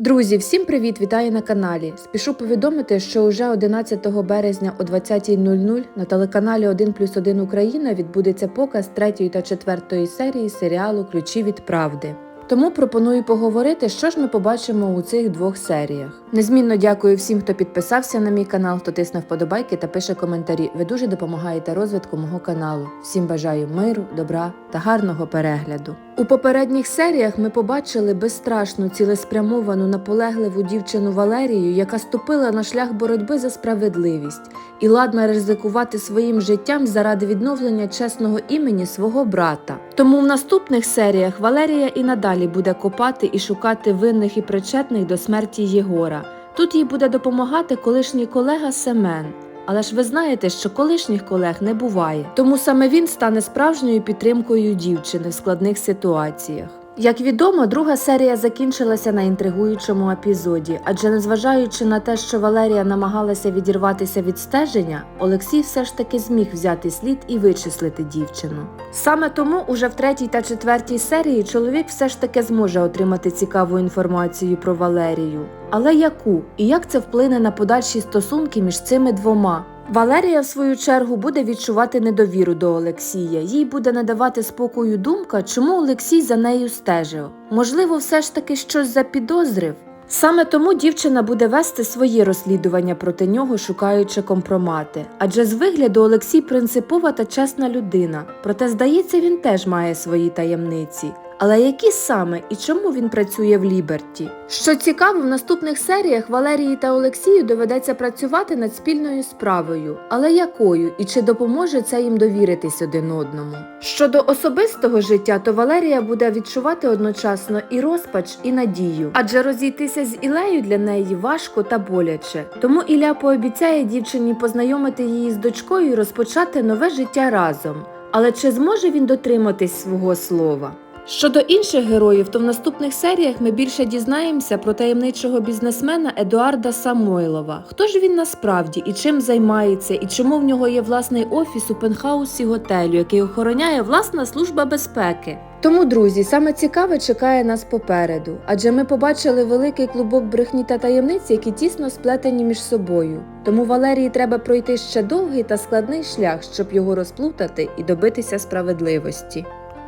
Друзі, всім привіт! Вітаю на каналі. Спішу повідомити, що уже 11 березня о 20.00 на телеканалі 1 плюс 1 Україна відбудеться показ третьої та четвертої серії серіалу Ключі від правди. Тому пропоную поговорити, що ж ми побачимо у цих двох серіях. Незмінно дякую всім, хто підписався на мій канал, хто тисне вподобайки та пише коментарі. Ви дуже допомагаєте розвитку мого каналу. Всім бажаю миру, добра та гарного перегляду. У попередніх серіях ми побачили безстрашну, цілеспрямовану, наполегливу дівчину Валерію, яка ступила на шлях боротьби за справедливість і ладна ризикувати своїм життям заради відновлення чесного імені свого брата. Тому в наступних серіях Валерія і надалі буде копати і шукати винних і причетних до смерті Єгора. Тут їй буде допомагати колишній колега Семен. Але ж ви знаєте, що колишніх колег не буває, тому саме він стане справжньою підтримкою дівчини в складних ситуаціях. Як відомо, друга серія закінчилася на інтригуючому епізоді, адже незважаючи на те, що Валерія намагалася відірватися від стеження, Олексій все ж таки зміг взяти слід і вичислити дівчину. Саме тому уже в третій та четвертій серії чоловік все ж таки зможе отримати цікаву інформацію про Валерію. Але яку і як це вплине на подальші стосунки між цими двома? Валерія, в свою чергу, буде відчувати недовіру до Олексія. Їй буде надавати спокою думка, чому Олексій за нею стежив. Можливо, все ж таки щось запідозрив. Саме тому дівчина буде вести своє розслідування проти нього, шукаючи компромати. Адже з вигляду Олексій принципова та чесна людина. Проте, здається, він теж має свої таємниці. Але які саме і чому він працює в Ліберті? Що цікаво, в наступних серіях Валерії та Олексію доведеться працювати над спільною справою. Але якою і чи допоможе це їм довіритись один одному? Щодо особистого життя, то Валерія буде відчувати одночасно і розпач, і надію, адже розійтися з Ілею для неї важко та боляче. Тому Ілля пообіцяє дівчині познайомити її з дочкою і розпочати нове життя разом. Але чи зможе він дотриматись свого слова? Щодо інших героїв, то в наступних серіях ми більше дізнаємося про таємничого бізнесмена Едуарда Самойлова. Хто ж він насправді і чим займається, і чому в нього є власний офіс у пентхаусі готелю, який охороняє власна служба безпеки. Тому, друзі, саме цікаве чекає нас попереду, адже ми побачили великий клубок брехні та таємниць, які тісно сплетені між собою. Тому Валерії треба пройти ще довгий та складний шлях, щоб його розплутати і добитися справедливості.